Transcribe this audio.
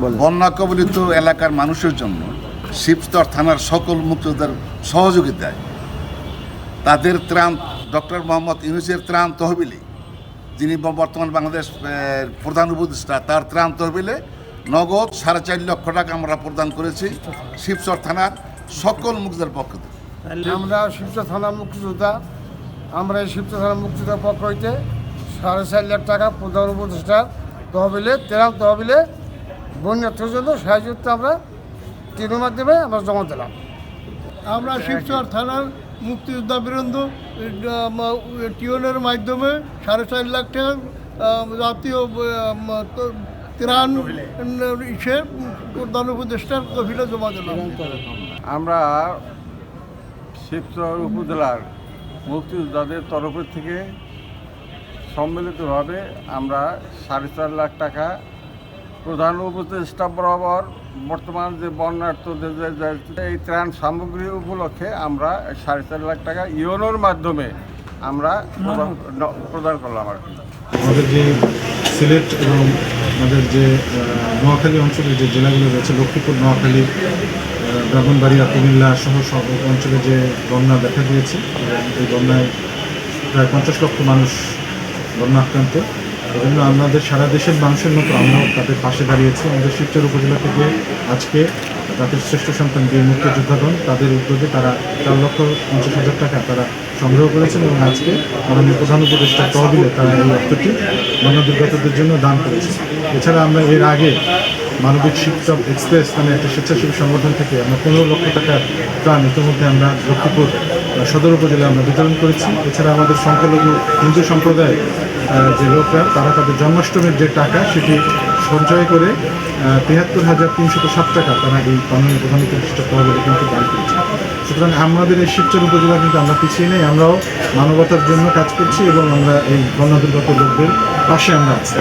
বন্যা কবলিত এলাকার মানুষের জন্য শিবস্তর থানার সকল মুক্তিযোদ্ধার সহযোগিতায় তাদের ত্রাণ ডক্টর মোহাম্মদ ইউনুসের ত্রাণ তহবিলে যিনি বর্তমান বাংলাদেশ প্রধান উপদেষ্টা তার ত্রাণ তহবিলে নগদ সাড়ে চার লক্ষ টাকা আমরা প্রদান করেছি শিবচর থানার সকল মুক্তিযোদ্ধার পক্ষ থেকে। আমরা শিবচর থানা মুক্তিযোদ্ধা আমরা এই শিবচর থানা মুক্তিযোদ্ধার পক্ষ হইতে সাড়ে চার লাখ টাকা প্রধান উপদেষ্টার তহবিলে তেরাম তহবিলে বন্যার্থের জন্য সাহায্য আমরা টিনের মাধ্যমে আমরা জমা দিলাম। আমরা শিবচর থানার মুক্তিযোদ্ধা বীরেন্দ্র টিউনের মাধ্যমে সাড়ে চার লাখ টাকা জাতীয় ত্রাণ ইসে প্রধান উপদেষ্টার কফিলে জমা দিলাম। আমরা শিবচর উপজেলার মুক্তিযোদ্ধাদের তরফের থেকে সম্মিলিতভাবে আমরা সাড়ে চার লাখ টাকা প্রধান উপদেষ্টা বরাবর বর্তমান যে বন্যার্থদের এই ত্রাণ সামগ্রী উপলক্ষে আমরা সাড়ে চার লাখ টাকা ইউনোর মাধ্যমে আমরা প্রদান- করলাম আর কি। আমাদের যে সিলেট এবং আমাদের যে নোয়াখালী অঞ্চলের যে জেলাগুলো রয়েছে, লক্ষ্মীপুর, নোয়াখালী ব্রাহ্মণবাড়িয়া, কুমিল্লা সহ সব অঞ্চলে যে বন্যা দেখা দিয়েছে এই বন্যায় প্রায় পঞ্চাশ লক্ষ মানুষ বন্যা আক্রান্ত এজন্য আমাদের সারা দেশের মানুষের মতো আমরাও তাদের পাশে দাঁড়িয়েছি। আমাদের শিবচর উপজেলা থেকে আজকে তাদের শ্রেষ্ঠ সন্তান বীর মুক্তিযোদ্ধাগণ, তাদের উদ্যোগে তারা চার লক্ষ পঞ্চাশ হাজার টাকা তারা সংগ্রহ করেছেন এবং আজকে আমাদের প্রধান উপদেষ্টা তহবিলে তারা এই অর্থটি বন্য দুর্গতদের জন্য দান করেছে এছাড়া আমরা এর আগে মানবিক শিবচর এক্সপ্রেস নামে একটা স্বেচ্ছাসেবী সংগঠন থেকে আমরা পনেরো লক্ষ টাকার ত্রাণ ইতিমধ্যে আমরা লক্ষ্মীপুর সদর উপজেলায় আমরা বিতরণ করেছি। এছাড়া আমাদের সংখ্যালঘু হিন্দু সম্প্রদায়ের যে লোকরা, তারা তাদের জন্মাষ্টমীর যে টাকা, সেটি সঞ্চয় করে তিয়াত্তর হাজার তিনশত ষাট টাকা তারা এই মাননীয় প্রধান উপদেষ্টা তহবিলে কিন্তু দান করেছে। সুতরাং আমাদের এই শিবচর উপজেলা কিন্তু আমরা পিছিয়ে নেই, আমরাও মানবতার জন্য কাজ করছি এবং আমরা এই বন্য দুর্গত লোকদের পাশে আমরা আছি।